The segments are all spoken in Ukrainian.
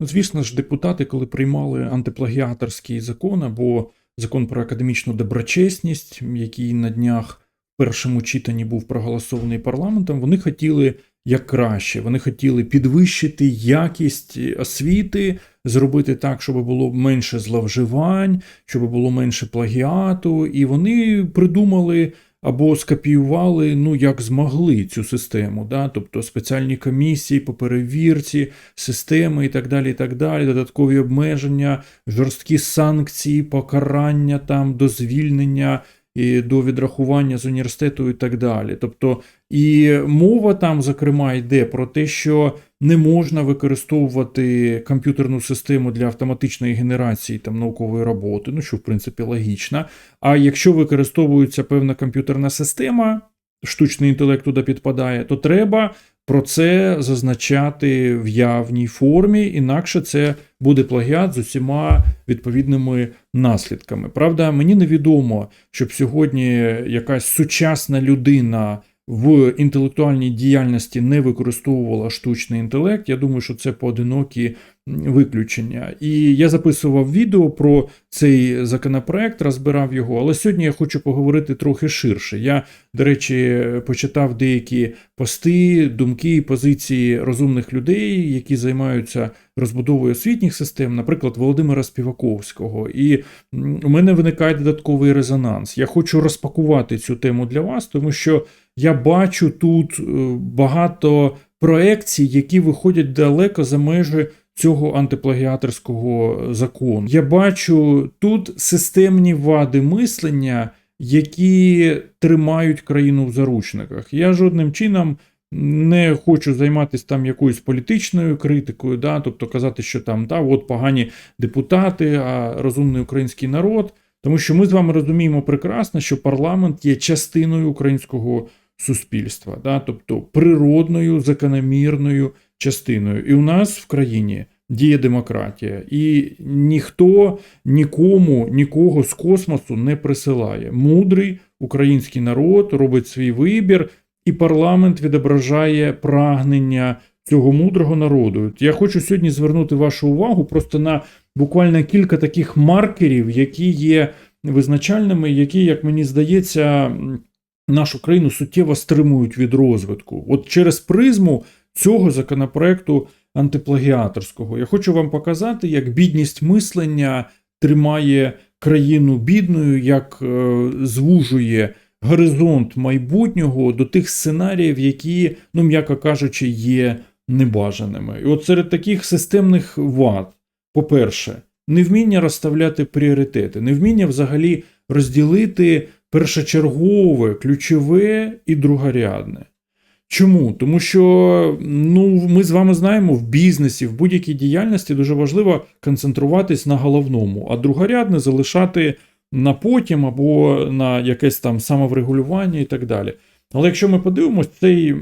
Ну, звісно ж, депутати, коли приймали антиплагіаторський закон або закон про академічну доброчесність, який на днях в першому читанні був проголосований парламентом, вони хотіли як краще. Вони хотіли підвищити якість освіти, зробити так, щоб було менше зловживань, щоб було менше плагіату, і вони придумали. Або скопіювали, ну як змогли цю систему, да? тобто спеціальні комісії по перевірці, системи і так далі, і так далі, додаткові обмеження, жорсткі санкції, покарання там до звільнення і до відрахування з університету і так далі. Тобто, і мова там, зокрема, йде про те, що не можна використовувати комп'ютерну систему для автоматичної генерації там наукової роботи, ну що в принципі логічно. А якщо використовується певна комп'ютерна система, штучний інтелект туди підпадає, то треба про це зазначати в явній формі, інакше це буде плагіат з усіма відповідними наслідками. Правда, мені невідомо, щоб сьогодні якась сучасна людина. В інтелектуальній діяльності не використовувала штучний інтелект. Я думаю, що це поодинокі виключення. І я записував відео про цей законопроект, розбирав його, але сьогодні я хочу поговорити трохи ширше. Я, до речі, почитав деякі пости, думки і позиції розумних людей, які займаються розбудовою освітніх систем, наприклад, Володимира Співаковського. І у мене виникає додатковий резонанс. Я хочу розпакувати цю тему для вас, тому що я бачу тут багато проекцій, які виходять далеко за межі цього антиплагіаторського закону. Я бачу тут системні вади мислення, які тримають країну в заручниках. Я жодним чином. Не хочу займатися там якоюсь політичною критикою, да, тобто казати, що там да, от погані депутати, а розумний український народ. Тому що ми з вами розуміємо прекрасно, що парламент є частиною українського суспільства, да, тобто природною, закономірною частиною. І у нас в країні діє демократія, і ніхто нікому, нікого з космосу не присилає. Мудрий український народ робить свій вибір, і парламент відображає прагнення цього мудрого народу. Я хочу сьогодні звернути вашу увагу просто на буквально кілька таких маркерів, які є визначальними, які, як мені здається, нашу країну суттєво стримують від розвитку. От через призму цього законопроекту антиплагіаторського. Я хочу вам показати, як бідність мислення тримає країну бідною, як е, звужує горизонт майбутнього до тих сценаріїв, які, ну м'яко кажучи, є небажаними. І от серед таких системних вад, по-перше, невміння розставляти пріоритети, невміння взагалі розділити першочергове, ключове і другорядне. Чому? Тому що ну, ми з вами знаємо, в бізнесі, в будь-якій діяльності дуже важливо концентруватись на головному, а другорядне залишати на потім або на якесь там самоврегулювання і так далі. Але якщо ми подивимось, цей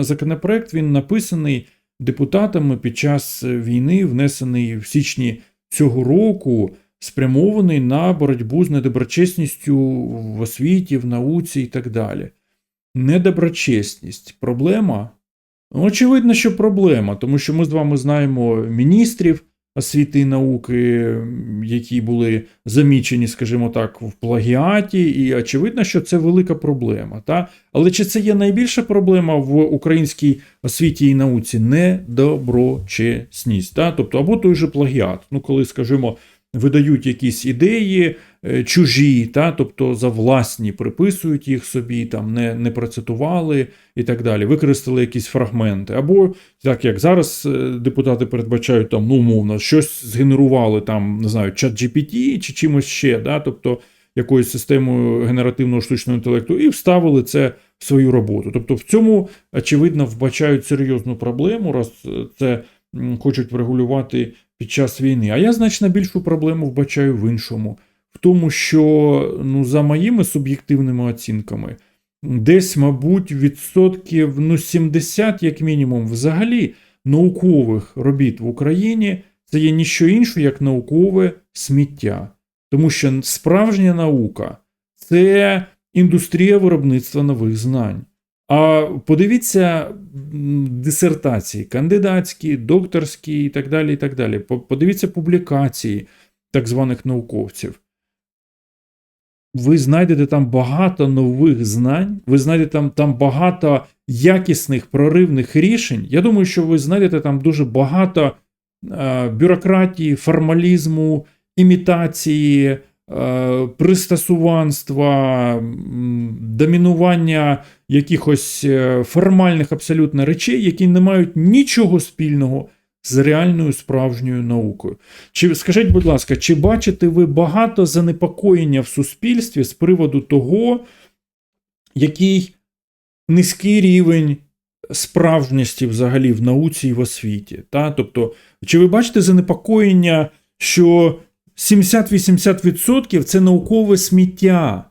законопроект він написаний депутатами під час війни, внесений в січні цього року, спрямований на боротьбу з недоброчесністю в освіті, в науці і так далі. Недоброчесність проблема? Ну, очевидно, що проблема, тому що ми з вами знаємо міністрів освіти і науки, які були замічені, скажімо так, в плагіаті, і очевидно, що це велика проблема. Та? Але чи це є найбільша проблема в українській освіті і науці? Недоброчесність. Та? Тобто, або той же плагіат. Ну, коли, скажімо, видають якісь ідеї чужі, та, тобто за власні приписують їх собі, там не не процитували і так далі, використали якісь фрагменти. Або, так як зараз е, депутати передбачають, там, ну, умовно, щось згенерували там, не знаю, чат GPT чи чимось ще, да, тобто якоюсь системою генеративного штучного інтелекту, і вставили це в свою роботу. Тобто в цьому, очевидно, вбачають серйозну проблему, раз е, це хочуть врегулювати під час війни. А я значно більшу проблему вбачаю в іншому, в тому, що, ну, за моїми суб'єктивними оцінками, десь, мабуть, відсотків ну, 70, як мінімум, взагалі наукових робіт в Україні це є ніщо інше, як наукове сміття. Тому що справжня наука це індустрія виробництва нових знань. А подивіться дисертації, кандидатські, докторські і так далі. і так далі. Подивіться публікації так званих науковців. Ви знайдете там багато нових знань, ви знайдете там, там багато якісних проривних рішень. Я думаю, що ви знайдете там дуже багато е, бюрократії, формалізму, імітації, е, пристосуванства, домінування якихось е, формальних абсолютно речей, які не мають нічого спільного з реальною справжньою наукою. Чи скажіть, будь ласка, чи бачите ви багато занепокоєння в суспільстві з приводу того, який низький рівень справжності взагалі в науці і в освіті? Та? Тобто, чи ви бачите занепокоєння, що 70-80% це наукове сміття?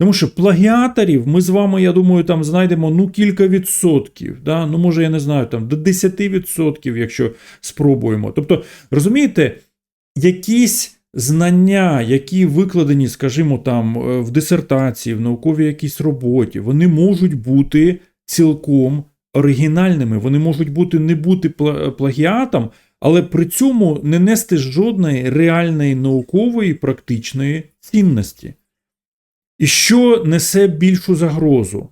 Тому що плагіаторів ми з вами, я думаю, там знайдемо ну кілька відсотків. Да? Ну, може, я не знаю, там до 10%, якщо спробуємо. Тобто, розумієте, якісь знання, які викладені, скажімо, там е, в дисертації, в науковій якійсь роботі, вони можуть бути цілком оригінальними. Вони можуть бути не бути пла- плагіатом, але при цьому не нести жодної реальної наукової практичної цінності. І що несе більшу загрозу?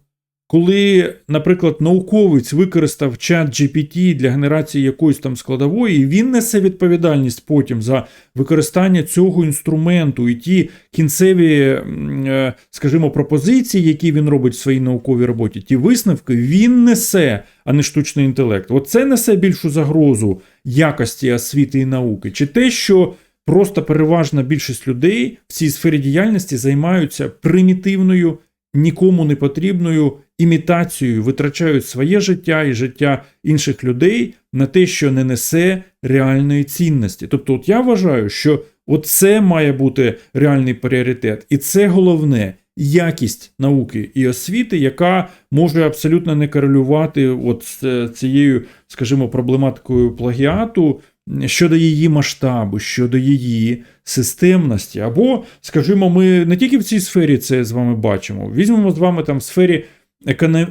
Коли, наприклад, науковець використав чат GPT для генерації якоїсь там складової, і він несе відповідальність потім за використання цього інструменту і ті кінцеві, е, скажімо, пропозиції, які він робить в своїй науковій роботі, ті висновки він несе, а не штучний інтелект. От це несе більшу загрозу якості освіти і науки, чи те, що просто переважна більшість людей в цій сфері діяльності займаються примітивною, нікому не потрібною імітацією, витрачають своє життя і життя інших людей на те, що не несе реальної цінності. Тобто, от я вважаю, що це має бути реальний пріоритет, і це головне. Якість науки і освіти, яка може абсолютно не корелювати от з е, цією, скажімо, проблематикою плагіату щодо її масштабу, щодо її системності. Або, скажімо, ми не тільки в цій сфері це з вами бачимо. Візьмемо з вами там в сфері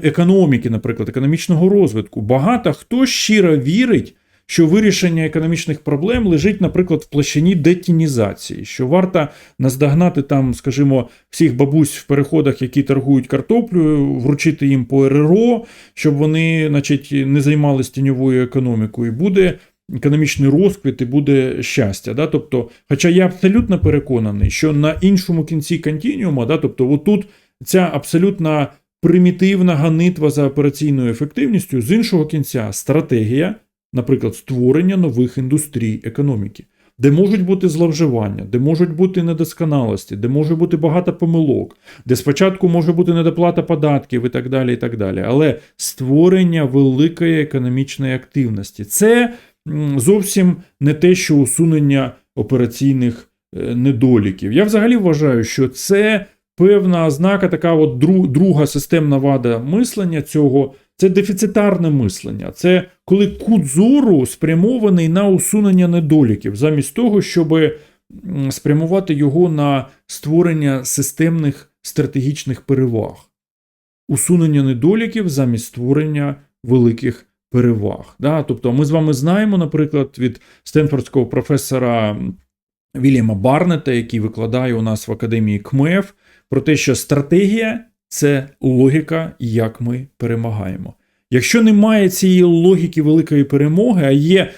економіки, наприклад, економічного розвитку. Багато хто щиро вірить. Що вирішення економічних проблем лежить, наприклад, в площині детінізації, що варто наздогнати там, скажімо, всіх бабусь в переходах, які торгують картоплею, вручити їм по РРО, щоб вони, значить, не займалися тіньовою економікою, і буде економічний розквіт і буде щастя. Да? Тобто, хоча я абсолютно переконаний, що на іншому кінці континіума, да, тобто, отут ця абсолютно примітивна ганитва за операційною ефективністю, з іншого кінця стратегія, наприклад, створення нових індустрій економіки. Де можуть бути зловживання, де можуть бути недосконалості, де може бути багато помилок, де спочатку може бути недоплата податків і так далі. і так далі. Але створення великої економічної активності це зовсім не те, що усунення операційних е, недоліків. Я взагалі вважаю, що це певна ознака, така от друга системна вада мислення цього. Це дефіцитарне мислення. Це коли кут зору спрямований на усунення недоліків, замість того, щоб спрямувати його на створення системних стратегічних переваг, усунення недоліків замість створення великих переваг. Да? Тобто, ми з вами знаємо, наприклад, від стенфордського професора Вільяма Барнета, який викладає у нас в академії КМЕФ, про те, що стратегія це логіка, як ми перемагаємо. Якщо немає цієї логіки великої перемоги, а є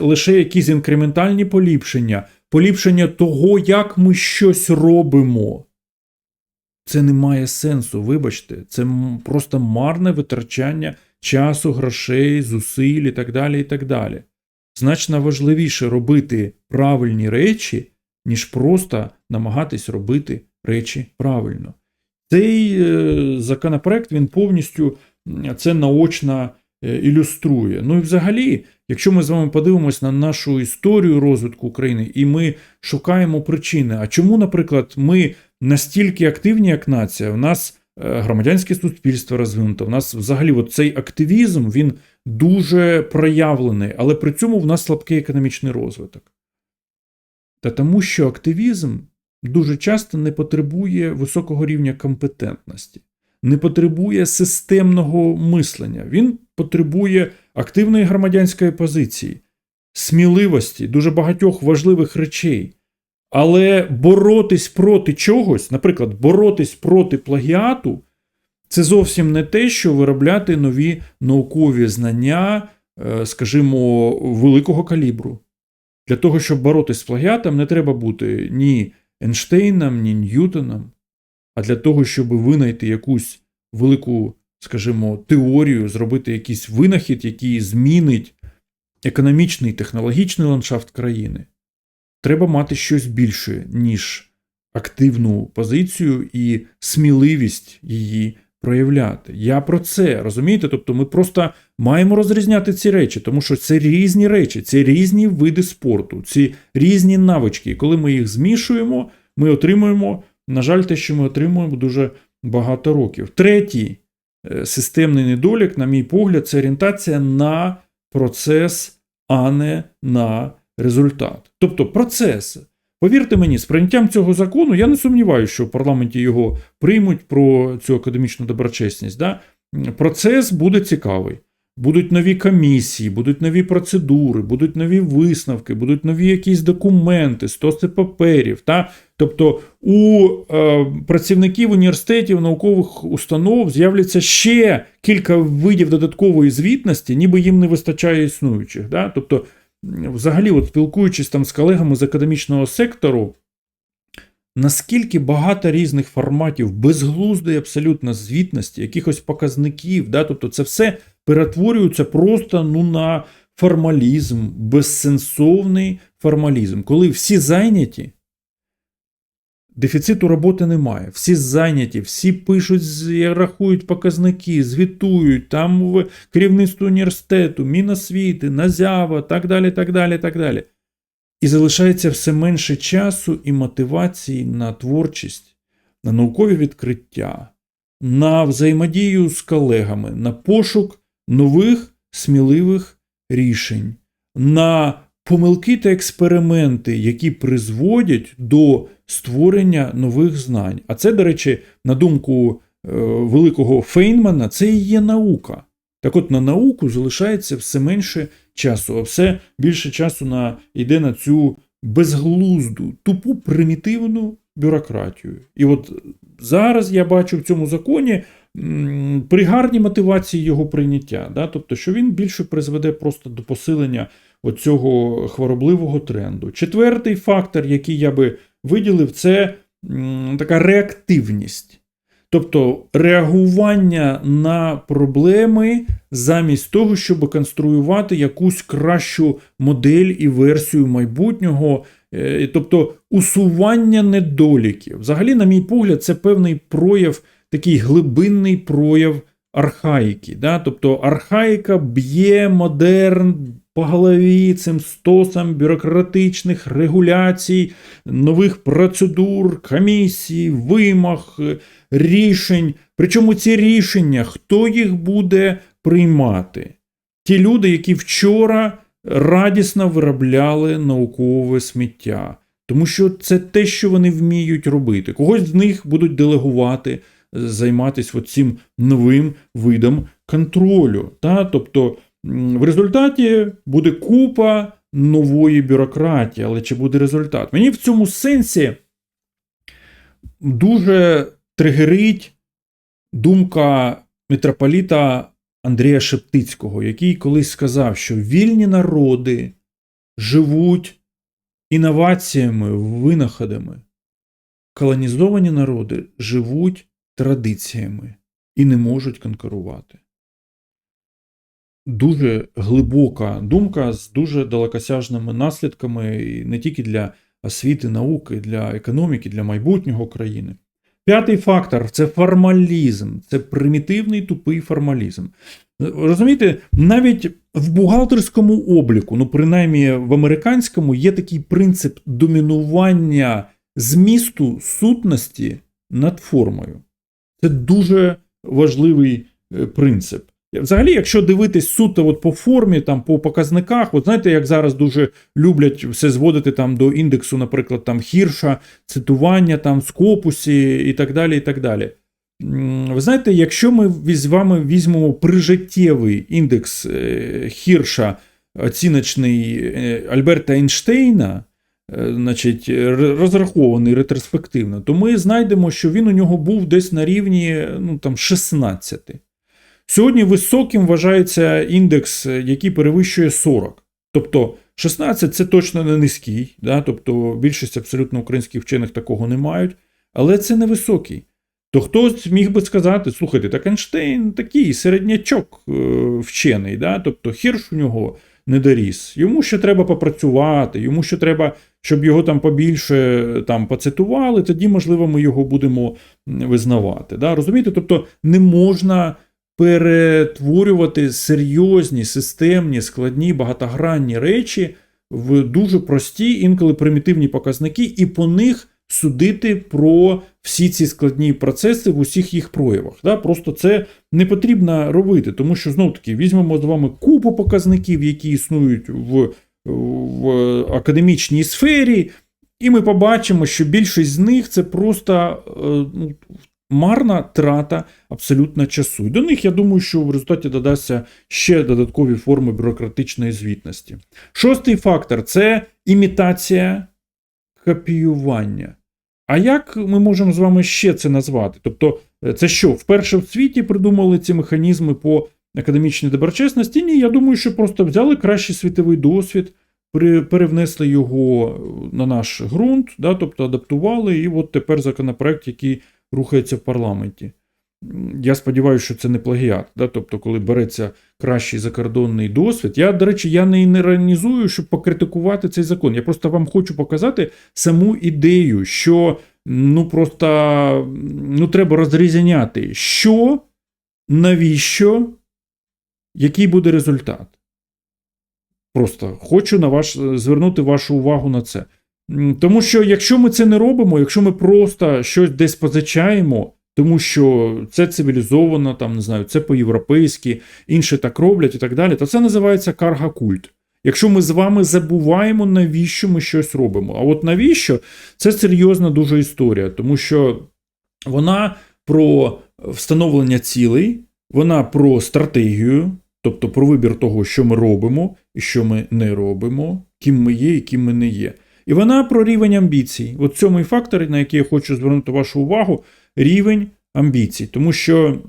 лише якісь інкрементальні поліпшення, поліпшення того, як ми щось робимо, це не має сенсу, вибачте, це просто марне витрачання часу, грошей, зусиль і так далі. і так далі. Значно важливіше робити правильні речі, ніж просто намагатись робити речі правильно. Цей е, законопроект він повністю це наочно е, ілюструє. Ну і взагалі, якщо ми з вами подивимось на нашу історію розвитку України, і ми шукаємо причини, а чому, наприклад, ми настільки активні, як нація, у нас громадянське суспільство розвинуто, у нас взагалі от цей активізм він дуже проявлений, але при цьому в нас слабкий економічний розвиток. Та тому, що активізм дуже часто не потребує високого рівня компетентності. не потребує системного мислення. Він потребує активної громадянської позиції, сміливості, дуже багатьох важливих речей. Але боротись проти чогось, наприклад, боротись проти плагіату, це зовсім не те, що виробляти нові наукові знання, е, скажімо, великого калібру. Для того, щоб боротись з плагіатом, не треба бути ні Ейнштейном, ні Ньютоном, а для того, щоб винайти якусь велику, скажімо, теорію, зробити якийсь винахід, який змінить економічний технологічний ландшафт країни, треба мати щось більше, ніж активну позицію і сміливість її проявляти. Я про це розумієте? Тобто ми просто маємо розрізняти ці речі, тому що це різні речі, це різні види спорту, ці різні навички. І коли ми їх змішуємо, ми отримуємо, на жаль, те, що ми отримуємо дуже багато років. Третій е, системний недолік, на мій погляд, це орієнтація на процес, а не на результат. Тобто процес. Повірте мені, з прийняттям цього закону, я не сумніваюся, що в парламенті його приймуть про цю академічну доброчесність. Да? Процес буде цікавий. Будуть нові комісії, будуть нові процедури, будуть нові висновки, будуть нові якісь документи, стоси паперів. Та? Тобто у е, працівників університетів, наукових установ з'являться ще кілька видів додаткової звітності, ніби їм не вистачає існуючих. Да? Тобто, взагалі, от спілкуючись там з колегами з академічного сектору, наскільки багато різних форматів, безглуздої абсолютно звітності, якихось показників, да? тобто це все перетворюється просто ну, на формалізм, безсенсовний формалізм, коли всі зайняті. Дефіциту роботи немає. Всі зайняті, всі пишуть, рахують показники, звітують, там в керівництво університету, Міносвіти, Назява, так далі, так далі, так далі. І залишається все менше часу і мотивації на творчість, на наукові відкриття, на взаємодію з колегами, на пошук нових сміливих рішень, на помилки та експерименти, які призводять до створення нових знань. А це, до речі, на думку е, великого Фейнмана, це і є наука. Так от на науку залишається все менше часу, а все більше часу на, йде на цю безглузду, тупу примітивну бюрократію. І от зараз я бачу в цьому законі м, при гарній мотивації його прийняття, да? тобто, що він більше призведе просто до посилення оцього хворобливого тренду. Четвертий фактор, який я би виділив, це така реактивність. Тобто реагування на проблеми замість того, щоб конструювати якусь кращу модель і версію майбутнього, е, тобто усування недоліків. Взагалі, на мій погляд, це певний прояв, такий глибинний прояв архаїки. Да? Тобто архаїка б'є модерн по голові цим стосам бюрократичних регуляцій, нових процедур, комісій, вимог, рішень. Причому ці рішення, хто їх буде приймати? Ті люди, які вчора радісно виробляли наукове сміття. Тому що це те, що вони вміють робити. Когось з них будуть делегувати, займатися цим новим видом контролю. Та? Тобто в результаті буде купа нової бюрократії, але чи буде результат? Мені в цьому сенсі дуже тригерить думка митрополіта Андрія Шептицького, який колись сказав, що вільні народи живуть інноваціями, винаходами. Колонізовані народи живуть традиціями і не можуть конкурувати дуже глибока думка з дуже далекосяжними наслідками і не тільки для освіти, науки, для економіки, для майбутнього країни. П'ятий фактор це формалізм, це примітивний тупий формалізм. Розумієте, навіть в бухгалтерському обліку, ну принаймні в американському, є такий принцип домінування змісту сутності над формою. Це дуже важливий е, принцип. Взагалі, якщо дивитись суто от по формі, там по показниках, от знаєте, як зараз дуже люблять все зводити там до індексу, наприклад, там хірша, цитування там скопусі і так далі. і так далі. Ви знаєте, якщо ми з вами візьмемо прижиттєвий індекс е, Хірша, оціночний е, Альберта Ейнштейна, е, значить, розрахований ретроспективно, то ми знайдемо, що він у нього був десь на рівні ну, там, 16. Сьогодні високим вважається індекс, який перевищує 40. Тобто 16 це точно не низький, да? тобто більшість абсолютно українських вчених такого не мають, але це не високий. То хтось міг би сказати: слухайте, так Ейнштейн такий середнячок е, вчений, да? тобто хірш у нього не доріс. Йому ще треба попрацювати, йому ще треба, щоб його там побільше там поцитували, тоді, можливо, ми його будемо визнавати. Да? Розумієте? Тобто не можна перетворювати серйозні, системні, складні, багатогранні речі в дуже прості, інколи примітивні показники, і по них судити про всі ці складні процеси в усіх їх проявах. Да? Просто це не потрібно робити, тому що знов таки візьмемо з вами купу показників, які існують в, в академічній сфері, і ми побачимо, що більшість з них це просто е, ну, марна трата абсолютно часу. І до них я думаю, що в результаті додасться ще додаткові форми бюрократичної звітності. Шостий фактор це імітація копіювання. А як ми можемо з вами ще це назвати? Тобто, е, це що, вперше в світі придумали ці механізми по академічній доброчесності? Ні, я думаю, що просто взяли кращий світовий досвід, перевнесли його на наш ґрунт, да, тобто адаптували, і от тепер законопроект, який рухається в парламенті. Я сподіваюся, що це не плагіат. Да? Тобто, коли береться кращий закордонний досвід. Я, до речі, я не іронізую, щоб покритикувати цей закон. Я просто вам хочу показати саму ідею, що ну просто ну, треба розрізняти, що, навіщо, який буде результат. Просто хочу на ваш, звернути вашу увагу на це. Тому що якщо ми це не робимо, якщо ми просто щось десь позичаємо, тому що це цивілізовано, там не знаю, це по-європейськи, інші так роблять і так далі, то це називається карга-культ. Якщо ми з вами забуваємо, навіщо ми щось робимо. А от навіщо це серйозна дуже історія, тому що вона про встановлення цілей, вона про стратегію, тобто про вибір того, що ми робимо і що ми не робимо, ким ми є і ким ми не є. І вона про рівень амбіцій. От сьомий фактор, на який я хочу звернути вашу увагу, рівень амбіцій. Тому що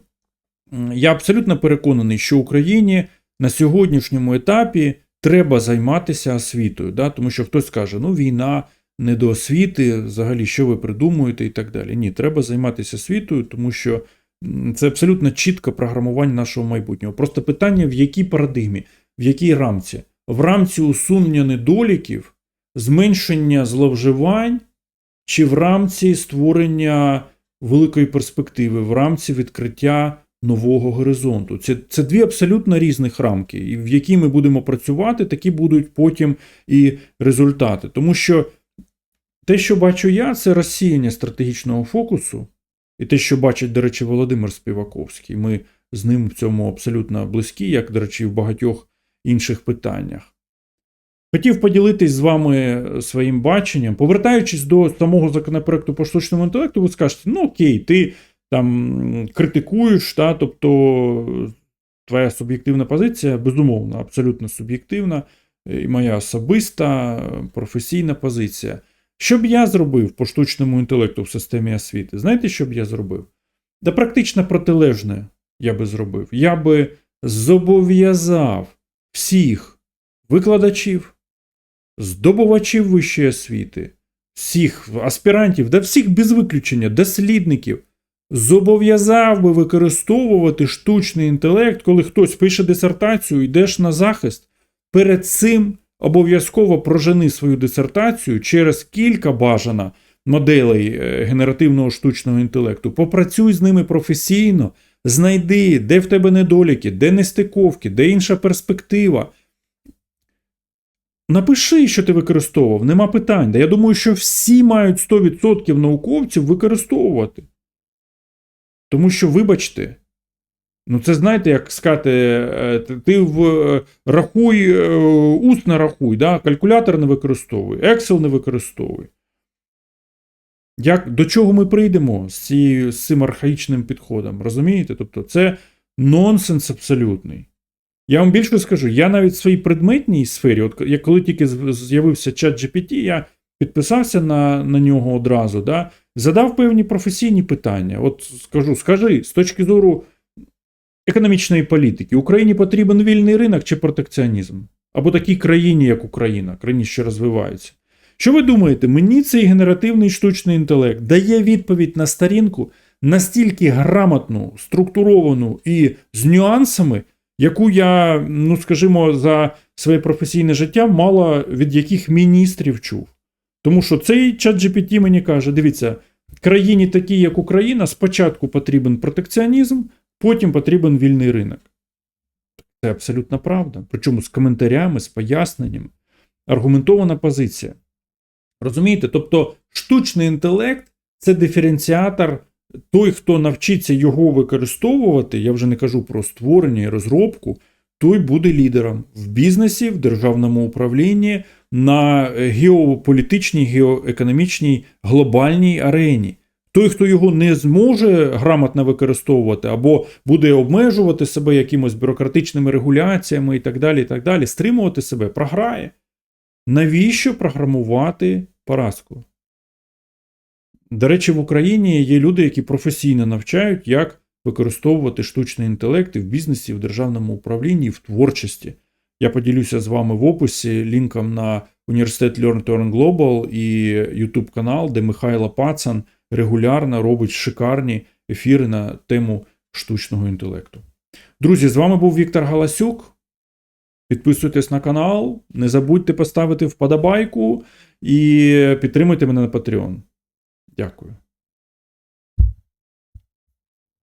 я абсолютно переконаний, що Україні на сьогоднішньому етапі треба займатися освітою. Да? Тому що хтось скаже, ну війна, не до освіти, взагалі, що ви придумуєте і так далі. Ні, треба займатися освітою, тому що це абсолютно чітке програмування нашого майбутнього. Просто питання, в якій парадигмі, в якій рамці? В рамці усунення недоліків, зменшення зловживань, чи в рамці створення великої перспективи, в рамці відкриття нового горизонту. Це, це дві абсолютно різних рамки, і в які ми будемо працювати, такі будуть потім і результати. Тому що те, що бачу я, це розсіяння стратегічного фокусу, і те, що бачить, до речі, Володимир Співаковський. Ми з ним в цьому абсолютно близькі, як, до речі, в багатьох інших питаннях. Хотів поділитись з вами своїм баченням. Повертаючись до самого законопроекту по штучному інтелекту, ви скажете, ну окей, ти там критикуєш, та, тобто твоя суб'єктивна позиція, безумовно, абсолютно суб'єктивна, і моя особиста професійна позиція. Що б я зробив по штучному інтелекту в системі освіти? Знаєте, що б я зробив? Да практично протилежне я би зробив. Я би зобов'язав всіх викладачів, здобувачів вищої освіти, всіх аспірантів, да всіх без виключення, дослідників, зобов'язав би використовувати штучний інтелект, коли хтось пише дисертацію, йдеш на захист. Перед цим обов'язково прожени свою дисертацію через кілька бажано моделей е, генеративного штучного інтелекту. Попрацюй з ними професійно, знайди, де в тебе недоліки, де нестиковки, де інша перспектива. Напиши, що ти використовував, нема питань. Да я думаю, що всі мають 100% науковців використовувати. Тому що, вибачте, ну це знаєте, як сказати, е, ти в е, рахуй, е, усно рахуй, да? калькулятор не використовуй, Excel не використовуй. Як, до чого ми прийдемо з, цією, з цим архаїчним підходом? Розумієте? Тобто, це нонсенс абсолютний. Я вам більше скажу, я навіть в своїй предметній сфері, от я коли тільки з'явився чат GPT, я підписався на, на нього одразу, да, задав певні професійні питання. От скажу, скажи, з точки зору економічної політики, Україні потрібен вільний ринок чи протекціонізм? Або такій країні, як Україна, країні, що розвиваються. Що ви думаєте, мені цей генеративний штучний інтелект дає відповідь на сторінку настільки грамотну, структуровану і з нюансами, яку я, ну скажімо, за своє професійне життя мало від яких міністрів чув. Тому що цей чат GPT мені каже: дивіться, країні такі, як Україна, спочатку потрібен протекціонізм, потім потрібен вільний ринок. Це абсолютно правда. Причому з коментарями, з поясненнями. Аргументована позиція. Розумієте? Тобто, штучний інтелект це диференціатор. Той, хто навчиться його використовувати, я вже не кажу про створення і розробку, той буде лідером в бізнесі, в державному управлінні, на геополітичній, геоекономічній глобальній арені. Той, хто його не зможе грамотно використовувати, або буде обмежувати себе якимось бюрократичними регуляціями і так далі, і так далі, стримувати себе, програє. Навіщо програмувати поразку? До речі, в Україні є люди, які професійно навчають, як використовувати штучний інтелект в бізнесі, в державному управлінні, в творчості. Я поділюся з вами в описі лінком на університет Learn to Earn Global і YouTube канал, де Михайло Пацан регулярно робить шикарні ефіри на тему штучного інтелекту. Друзі, з вами був Віктор Галасюк. Підписуйтесь на канал, не забудьте поставити вподобайку і підтримуйте мене на Patreon. Дякую.